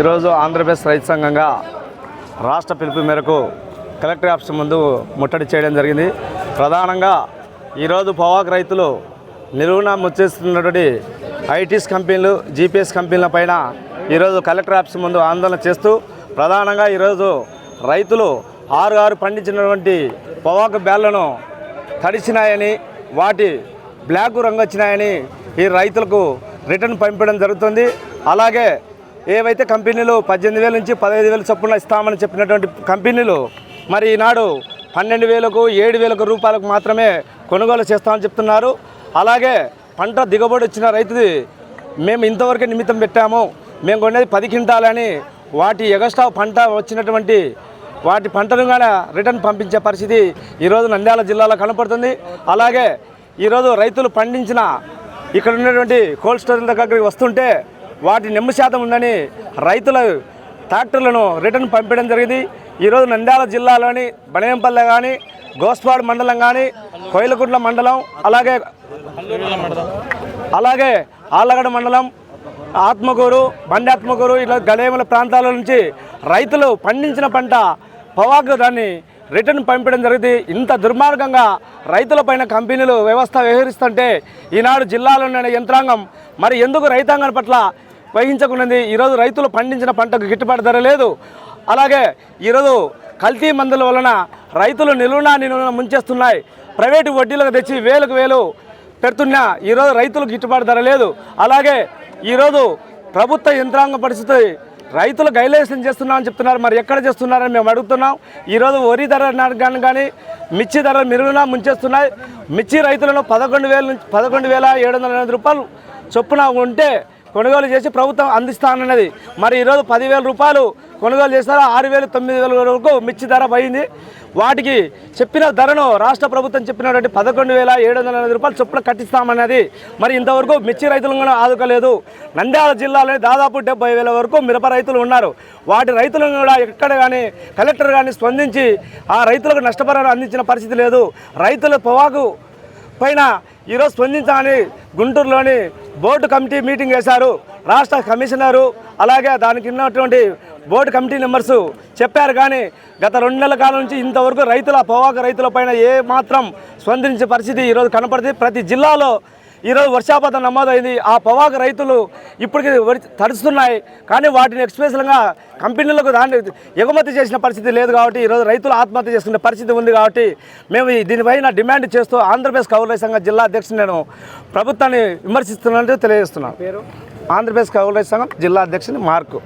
ఈరోజు ఆంధ్రప్రదేశ్ రైతు సంఘంగా రాష్ట్ర పిలుపు మేరకు కలెక్టర్ ఆఫీస్ ముందు ముట్టడి చేయడం జరిగింది. ప్రధానంగా ఈరోజు పొగాకు రైతులు నిలువున ముచ్చేస్తున్నటువంటి ఐటీస్ కంపెనీలు జీపీఎస్ కంపెనీల పైన ఈరోజు కలెక్టర్ ఆఫీస్ ముందు ఆందోళన చేస్తూ ప్రధానంగా ఈరోజు రైతులు ఆరు ఆరు పండించినటువంటి పొగాకు బ్యాళ్ళను తడిచినాయని వాటి బ్లాక్ రంగు వచ్చినాయని ఈ రైతులకు రిటర్న్ పంపడం జరుగుతుంది. అలాగే ఏవైతే కంపెనీలు పద్దెనిమిది వేల నుంచి పదహైదు వేల చొప్పున ఇస్తామని చెప్పినటువంటి కంపెనీలు మరి ఈనాడు పన్నెండు వేలకు ఏడు వేలకు రూపాయలకు మాత్రమే కొనుగోలు చేస్తామని చెప్తున్నారు. అలాగే పంట దిగుబడి వచ్చిన రైతుది మేము ఇంతవరకు నిమిత్తం పెట్టాము. మేము కొనేది పది క్వింటాలని వాటి ఎగస్ట్రా పంట వచ్చినటువంటి వాటి పంటను కూడా రిటర్న్ పంపించే పరిస్థితి ఈరోజు నంద్యాల జిల్లాలో కనపడుతుంది. అలాగే ఈరోజు రైతులు పండించిన ఇక్కడ ఉన్నటువంటి కోల్డ్ స్టోరేజ్ దగ్గరికి వస్తుంటే వాటి నిమ్మ శాతం ఉందని రైతుల ట్రాక్టర్లను రిటర్న్ పంపించడం జరిగింది. ఈరోజు నంద్యాల జిల్లాలోని బనయంపల్లె కానీ గోస్పాడ్ మండలం కానీ కోయిలకుంట్ల మండలం అలాగే అలాగే ఆళ్ళగడ మండలం ఆత్మకూరు బండి ఆత్మకూరు ఇలా గలేముల ప్రాంతాల నుంచి రైతులు పండించిన పంట పొగాకు దాన్ని రిటర్న్ పంపించడం జరిగింది. ఇంత దుర్మార్గంగా రైతులపైన కంపెనీలు వ్యవస్థ వ్యవహరిస్తుంటే ఈనాడు జిల్లాలో ఉన్న యంత్రాంగం. మరి ఎందుకు రైతాంగం పట్ల వహించకున్నది ఈరోజు రైతులు పండించిన పంటకు గిట్టుబాటు ధర లేదు. అలాగే ఈరోజు కల్తీ మందుల వలన రైతులు నిలువునా నిలువున ముంచేస్తున్నాయి. ప్రైవేటు వడ్డీలకు తెచ్చి వేలకు వేలు పెడుతున్నా ఈరోజు రైతులకు గిట్టుబాటు ధర లేదు. అలాగే ఈరోజు ప్రభుత్వ యంత్రాంగ పరిస్థితి రైతులు గైలేషన్ చేస్తున్నామని చెప్తున్నారు. మరి ఎక్కడ చేస్తున్నారని మేము అడుగుతున్నాం. ఈరోజు వరి ధర కానీ కానీ మిర్చి ధర మిరుగున ముంచేస్తున్నాయి. మిర్చి రైతులను పదకొండు వేల నుంచి పదకొండు వేల ఏడు వందల ఎనిమిది రూపాయలు చొప్పున ఉంటే కొనుగోలు చేసి ప్రభుత్వం అందిస్తానన్నది. మరి ఈరోజు పదివేల రూపాయలు కొనుగోలు చేస్తారో ఆరు వేలు తొమ్మిది వేల వరకు మిర్చి ధర పోయింది. వాటికి చెప్పిన ధరను రాష్ట్ర ప్రభుత్వం చెప్పినటువంటి పదకొండు వేల ఏడు వందల ఎనిమిది రూపాయలు చొప్పున కట్టిస్తామన్నది. మరి ఇంతవరకు మిర్చి రైతులను కూడా ఆదుకోలేదు. నంద్యాల జిల్లాలో దాదాపు డెబ్బై వేల వరకు మిరప రైతులు ఉన్నారు. వాటి రైతులను కూడా ఎక్కడ కానీ కలెక్టర్ కానీ స్పందించి ఆ రైతులకు నష్టపరిహారం అందించిన పరిస్థితి లేదు. రైతుల పొవాకు పైన ఈరోజు స్పందించాలని గుంటూరులోని బోర్డు కమిటీ మీటింగ్ వేశారు. రాష్ట్ర కమిషనరు అలాగే దానికి ఉన్నటువంటి బోర్డు కమిటీ మెంబర్స్ చెప్పారు కానీ గత రెండు నెలల కాలం నుంచి ఇంతవరకు రైతుల పొగాకు రైతుల పైన ఏ మాత్రం స్పందించే పరిస్థితి ఈరోజు కనపడుతుంది ప్రతి జిల్లాలో ఈరోజు వర్షాపాతం నమోదైంది. ఆ పొగాకు రైతులు ఇప్పటికి తడుస్తున్నాయి. కానీ వాటిని ఎక్స్ప్రెస్గా కంపెనీలకు దాన్ని ఎగుమతి చేసిన పరిస్థితి లేదు కాబట్టి ఈరోజు రైతులు ఆత్మహత్య చేసుకునే పరిస్థితి ఉంది కాబట్టి మేము దీనిపైన డిమాండ్ చేస్తూ ఆంధ్రప్రదేశ్ కౌలు సంఘ జిల్లా అధ్యక్షుడు నేను ప్రభుత్వాన్ని విమర్శిస్తున్నట్టు తెలియజేస్తున్నాను. ఆంధ్రప్రదేశ్ కౌలు సంఘం జిల్లా అధ్యక్షుని మార్కు.